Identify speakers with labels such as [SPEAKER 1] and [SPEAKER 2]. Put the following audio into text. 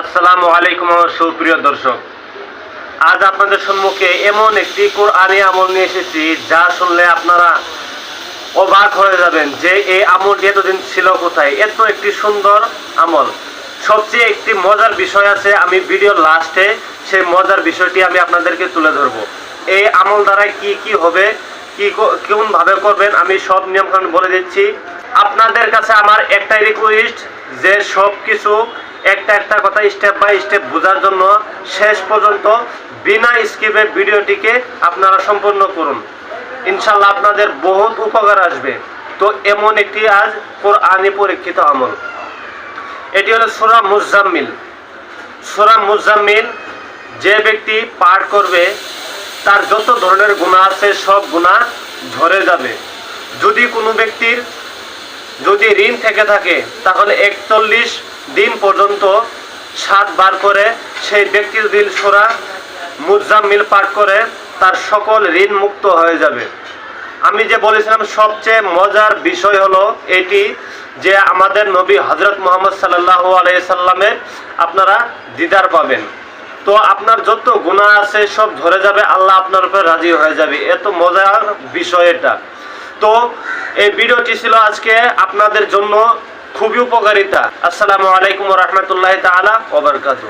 [SPEAKER 1] আসসালামু আলাইকুম আমার সুপ্রিয় দর্শক। আজ আপনাদের সম্মুখে এমন একটি কোরআনি আমল নিয়ে এসেছি, যা শুনলে আপনারা অবাক হয়ে যাবেন যে এই আমলটি এতদিন ছিল কোথায়। এত একটি সুন্দর আমল। সবচেয়ে একটি মজার বিষয় আছে, আমি ভিডিও লাস্টে সেই মজার বিষয়টি আমি আপনাদেরকে তুলে ধরবো। এই আমল দ্বারা কি কি হবে, কি ক- কেমন ভাবে করবেন, আমি সব নিয়মকানুন বলে দিচ্ছি। আপনাদের কাছে আমার একটাই রিকোয়েস্ট যে সব কিছু একটা একটা কথা স্টেপ বাই স্টেপ বোঝার জন্য শেষ পর্যন্ত বিনা স্কিপে ভিডিওটিকে আপনারা সম্পন্ন করুন। ইনশাল্লাহ আপনাদের বহুত উপকার আসবে। তো এমন একটি আজ কোরআনি পরীক্ষিত আমল। এটি হলো সুরা মুজাম্মিল। সুরা মুজাম্মিল যে ব্যক্তি পাঠ করবে, তার যত ধরনের গুণা আছে সব গুণা ঝরে যাবে। যদি কোনো ব্যক্তির যদি ঋণ থেকে থাকে, তাহলে একচল্লিশ দিন পর্যন্ত সাতবার করে সেই ব্যক্তি যদি সোরা মুজাম্মিল পাঠ করে তার সকল ঋণ মুক্ত হয়ে যাবে। আমি যে বলেছিলাম, সবচেয়ে মজার বিষয় হলো এটি যে আমাদের নবী হজরত মোহাম্মদ সাল্লাহ আলাইসাল্লামের আপনারা দিদার পাবেন। তো আপনার যত গুণা আছে সব ধরে যাবে, আল্লাহ আপনার উপরে রাজি হয়ে যাবে। এত মজার বিষয় এটা। তো এই ভিডিওটি ছিল আজকে আপনাদের জন্য খুবই উপকারিতা। আসসালামু আলাইকুম রহমতুল্লাহ তালা ওবরকাতু